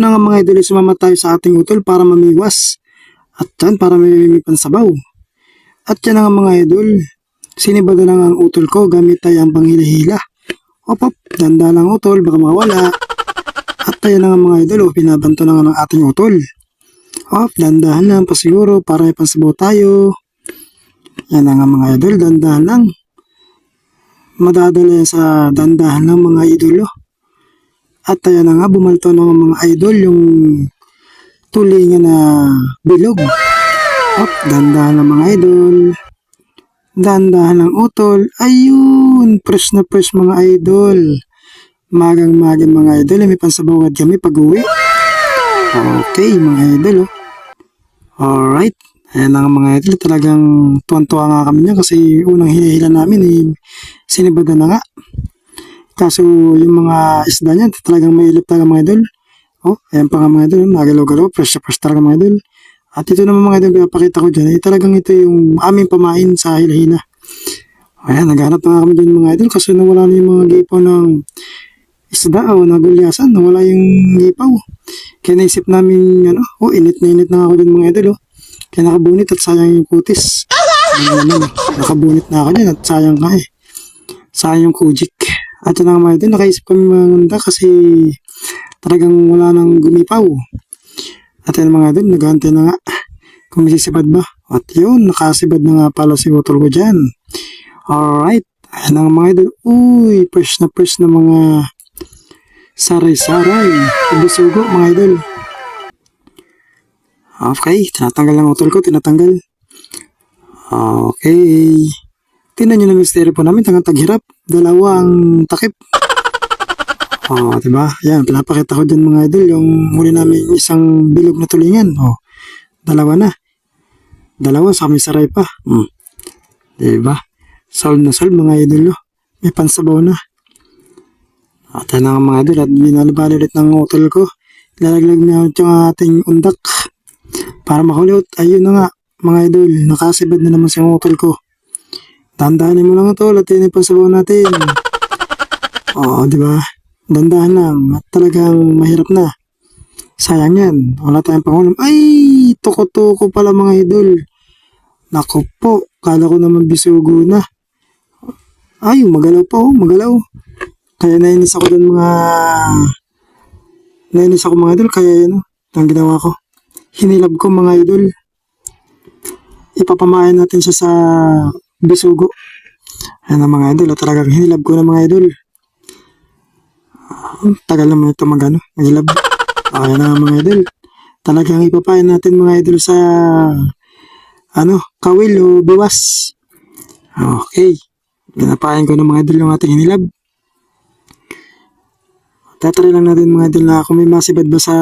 dito na nga mga idol, sumama tayo sa ating utol para mamiwas. At yan, para may, pansabaw. At yan na nga mga idol, sinibado lang ang utol ko gamit tayo ang panghila-hila. Op, op, danda lang utol, baka mawala. At tayo na nga mga idol, oh, pinabanto na nga ng ating utol. Op, dandahan lang pa siguro para may tayo. Yan na nga mga idol, dandahan lang. Madadala yan sa dandahan lang mga idolo. At ayan na nga, bumalto ng mga idol yung tulingan na bilog. Op, dandahan ng mga idol. Dandahan ng utol. Ayun, fresh na fresh mga idol. Magang magang mga idol. May pansabawad kami pag uwi. Okay, mga idol. Oh. Alright. Ayan na nga mga idol. Talagang tuwan-tuwa nga kami niya kasi unang hinihila namin eh, sinibada na nga. Kaso yung mga isda niya talagang may ilip talaga mga idol. Oh, ayan pa nga mga idol. Nagalaw-galaw. Fresh fresh talaga mga idol. At ito naman mga idol, pinapakita ko dyan. Eh, talagang ito yung aming pamain sa hilahina. Ayan, naghanap na kami dyan mga idol kasi nawala na yung mga gipaw ng isda o nagulyasan. Nawala yung gipaw. Kaya naisip namin, ano, oh, init na init na ako dyan mga idol. Oh. Kaya nakabunit at sayang yung kutis. Ano naman, nakabunit na ako dyan at sayang ka eh. Sayang yung kujik. At yun nga mga idol, nakaisip kami mga kasi talagang wala nang gumipaw. At yun mga idol, naghahantay na nga kung masisibad ba. At yun, nakasibad na nga pala si utol ko dyan. Alright, ayan na nga mga idol. Uy, fresh na fresh na mga saray-saray. Ibisugo mga idol. Okay, tinatanggal ang utol ko, tinatanggal. Okay. Tingnan nyo na misteryo po namin, tangang taghirap. Dalawang takip. Oh, diba? Yan, pinapakita ko dyan mga idol, yung huli namin isang bilog na tulingan. Oh, dalawa na. Dalawa, sa may saray pa. Hmm. Diba? Solve na solve mga idol. Oh. May pansabaw na. At yan na nga mga idol, at binalibali ulit ng utol ko. Lalaglag na yung ating undak. Para makulit, ayun na nga, mga idol, nakasibad na naman si utol ko. Dandahanin mo lang ito, at yun yung pansabaw natin. Oo, di ba? Dandahan lang, at talagang mahirap na. Sayang yan, wala tayong pangulam. Ay, tuko-tuko pala mga idol. Naku po, kala ko naman bisugo na. Ay, magalaw pa oh, magalaw. Kaya nainis ako dun mga... Nainis ako mga idol, kaya yun oh, ang ginawa ko. Hinilab ko mga idol. Ipapamayan natin siya sa bisugo. Ayan ang mga idol, at talagang hinilab ko na mga idol. Ang Tagal naman ito mag ano, maghilab. Ayan na mga idol. Talagang ipapayan natin mga idol sa ano, kawil o biwas. Okay. Pinapayan ko ng mga idol yung ating hinilab. Tatry lang natin mga idol na kung may masibad ba sa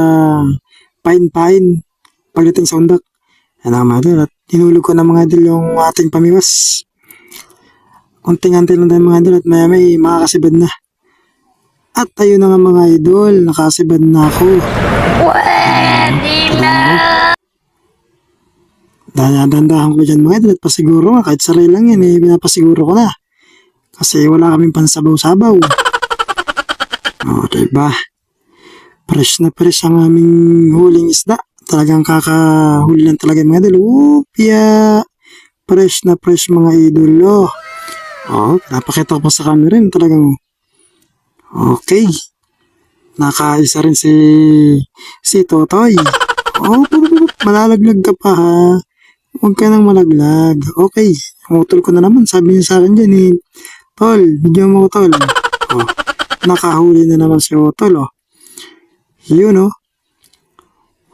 pain-pain pagdating sa undak. Yan ang mga idol. At hinulog ko na mga idol yung ating pamiwas. Kunting-antay lang tayo mga idol at maya may makakasibad na. At ayun na nga mga idol, nakasibad na ako. Pwede na. Dandahan ko dyan mga idol at pasiguro nga, kahit saray lang yan eh, pinapasiguro ko na. Kasi wala kaming pansabaw-sabaw. O, oh, diba? Fresh na fresh ang aming huling isda. Talagang kakahuli lang talaga mga idol. Upya! Fresh na fresh mga idolo. Oh, napakita ko pa sa camera rin talagang Okay. Nakaisa rin si si Totoy. Oh, malalaglag ka pa ha. Huwag ka nang malaglag. Okay. Umutol ko na naman. Sabi niya sa akin dyan eh. Tol, bigyan mo ko tol. Oh, nakahuli na naman si Otol oh. Yun oh.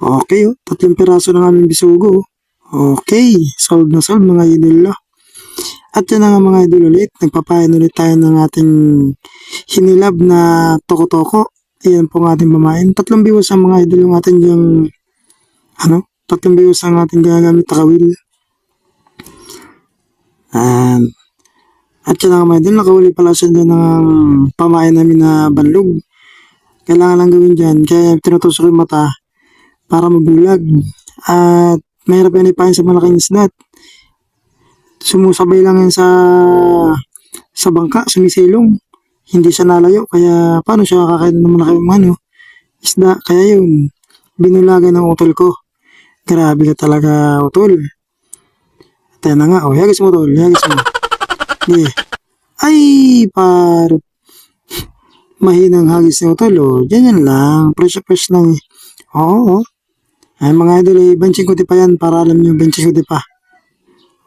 Okay oh. Tatlong piraso ng aming bisugo. oh. Okay. Solve na solve mga idol oh. At yan na nga mga idol ulit, nagpapayan ulit tayo ng ating hinilab na toko-toko. Ayan po ang ating pamain. Tatlong biwas ang mga idol yung ating yung, ano, tatlong biwas ang ating gagamit na kawil. And, at yan na nga mga idol, nakawali pala siya dyan ng pamain namin na banlog. Kailangan lang gawin dyan, kaya tinutusok yung mata para mabulag. At mahirap yan ipahin sa malaking isdat sumusabay lang yan sa sa bangka, sumisilong. Hindi siya nalayo, kaya paano siya kakain ng malaking ano, isda. Kaya yun, binulagan ng utol ko. Grabe ka talaga, utol. Tayo na nga, oh, hagis mo, utol, hagis mo. Yeah. Ay, parot. Mahinang hagis ni utol, oh. Ganyan lang, fresh na fresh lang. eh. Oo, oh. Ay, mga idol, eh, benching ko di pa yan, para alam nyo, benching ko di pa.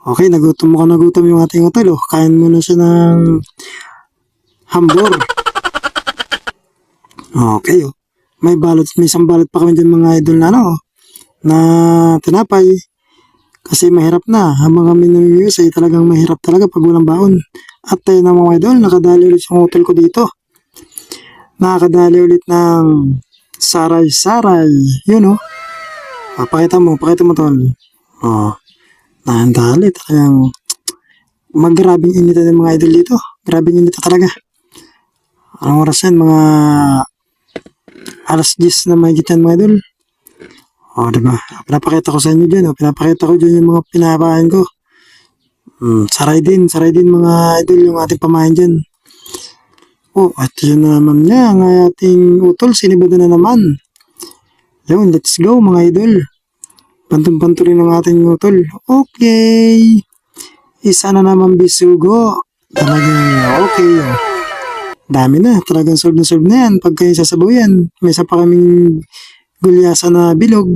Okay, nagutom ka nagutom yung ating utol, oh. Kain mo na siya ng hambor. Okay, oh. May balot, may isang balot pa kami dyan mga idol na ano, oh, na tinapay. Kasi mahirap na. Ang mga minuyus ay talagang mahirap talaga pag walang baon. At tayo na mga idol, nakadali ulit yung hotel ko dito. Nakakadali ulit ng saray-saray. Yun oh. Ah, pakita mo, pakita mo tol. Oh, nakandali talagang maggrabing init ng mga idol dito. Grabing init talaga. Anong oras yan? Mga alas 10 na may yan mga idol. O, oh, diba? Pinapakita ko sa inyo dyan. Oh. Pinapakita ko dyan yung mga pinapain ko. Hmm, saray din. Saray din mga idol yung ating pamain dyan. Oh, at yun na naman niya. Ang ating utol, sinibado na naman. Yun, let's go mga idol. Pantong-panto rin ang ating utol. Okay. Isa na naman bisugo. Talagang okay. Dami na. Talagang solve na solve na yan. Pag kayo sasabaw yan, may isa pa kaming gulyasa na bilog.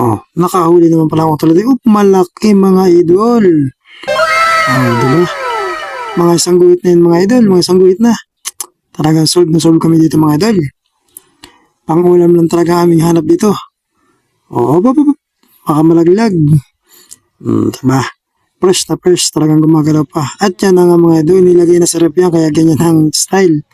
Oh, nakahuli naman pala ako tulad. Oh, malaki mga idol. Oh, diba? Mga isang guhit na yun mga idol. Mga isang guhit na. Talagang solve na solve kami dito mga idol. Pangulam lang talaga aming hanap dito. Oo, ba, ba, ba. Baka malaglag. Hmm, diba? Fresh na fresh talagang gumagalaw pa. At yan na nga mga idol, nilagay na sa rep yan, kaya ganyan ang style.